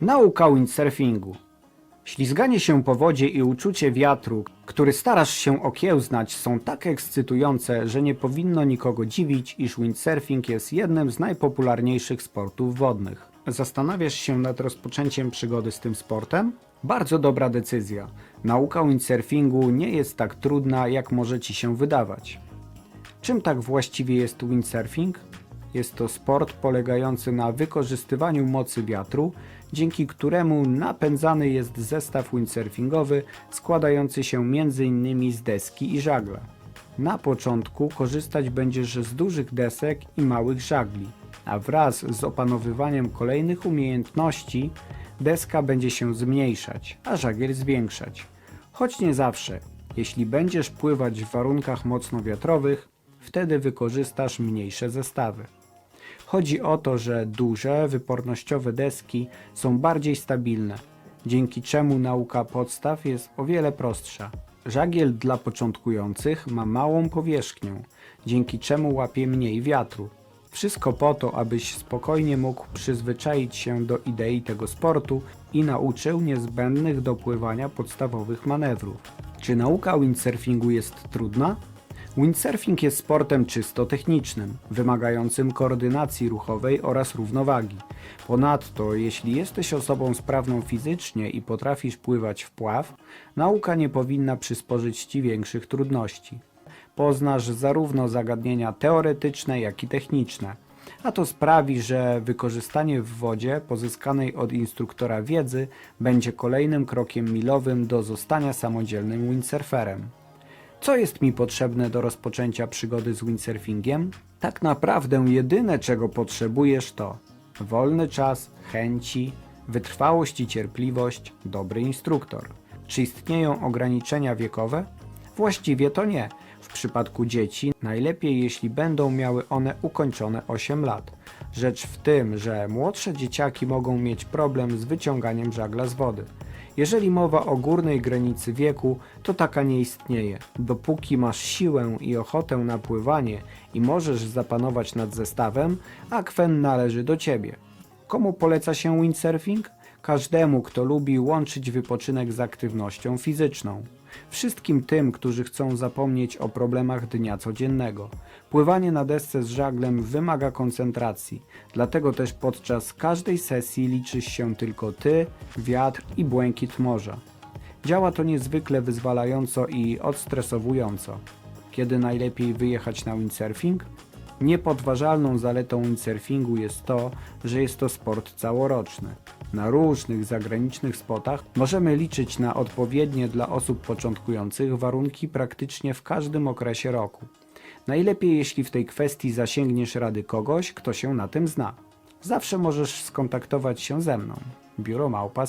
Nauka windsurfingu. Ślizganie się po wodzie i uczucie wiatru, który starasz się okiełznać, są tak ekscytujące, że nie powinno nikogo dziwić, iż windsurfing jest jednym z najpopularniejszych sportów wodnych. Zastanawiasz się nad rozpoczęciem przygody z tym sportem? Bardzo dobra decyzja. Nauka windsurfingu nie jest tak trudna, jak może ci się wydawać. Czym tak właściwie jest windsurfing? Jest to sport polegający na wykorzystywaniu mocy wiatru, dzięki któremu napędzany jest zestaw windsurfingowy składający się m.in. z deski i żagla. Na początku korzystać będziesz z dużych desek i małych żagli, a wraz z opanowywaniem kolejnych umiejętności deska będzie się zmniejszać, a żagiel zwiększać. Choć nie zawsze. Jeśli będziesz pływać w warunkach mocno wiatrowych, wtedy wykorzystasz mniejsze zestawy. Chodzi o to, że duże, wypornościowe deski są bardziej stabilne, dzięki czemu nauka podstaw jest o wiele prostsza. Żagiel dla początkujących ma małą powierzchnię, dzięki czemu łapie mniej wiatru. Wszystko po to, abyś spokojnie mógł przyzwyczaić się do idei tego sportu i nauczył niezbędnych do pływania podstawowych manewrów. Czy nauka windsurfingu jest trudna? Windsurfing jest sportem czysto technicznym, wymagającym koordynacji ruchowej oraz równowagi. Ponadto, jeśli jesteś osobą sprawną fizycznie i potrafisz pływać w pław, nauka nie powinna przysporzyć ci większych trudności. Poznasz zarówno zagadnienia teoretyczne, jak i techniczne, a to sprawi, że wykorzystanie w wodzie pozyskanej od instruktora wiedzy będzie kolejnym krokiem milowym do zostania samodzielnym windsurferem. Co jest mi potrzebne do rozpoczęcia przygody z windsurfingiem? Tak naprawdę jedyne czego potrzebujesz to wolny czas, chęci, wytrwałość i cierpliwość, dobry instruktor. Czy istnieją ograniczenia wiekowe? Właściwie to nie. W przypadku dzieci najlepiej jeśli będą miały one ukończone 8 lat. Rzecz w tym, że młodsze dzieciaki mogą mieć problem z wyciąganiem żagla z wody. Jeżeli mowa o górnej granicy wieku, to taka nie istnieje. Dopóki masz siłę i ochotę na pływanie i możesz zapanować nad zestawem, akwen należy do ciebie. Komu poleca się windsurfing? Każdemu, kto lubi łączyć wypoczynek z aktywnością fizyczną. Wszystkim tym, którzy chcą zapomnieć o problemach dnia codziennego. Pływanie na desce z żaglem wymaga koncentracji, dlatego też podczas każdej sesji liczy się tylko ty, wiatr i błękit morza. Działa to niezwykle wyzwalająco i odstresowująco. Kiedy najlepiej wyjechać na windsurfing? Niepodważalną zaletą windsurfingu jest to, że jest to sport całoroczny. Na różnych zagranicznych spotach możemy liczyć na odpowiednie dla osób początkujących warunki praktycznie w każdym okresie roku. Najlepiej jeśli w tej kwestii zasięgniesz rady kogoś, kto się na tym zna. Zawsze możesz skontaktować się ze mną. Biuro Małpa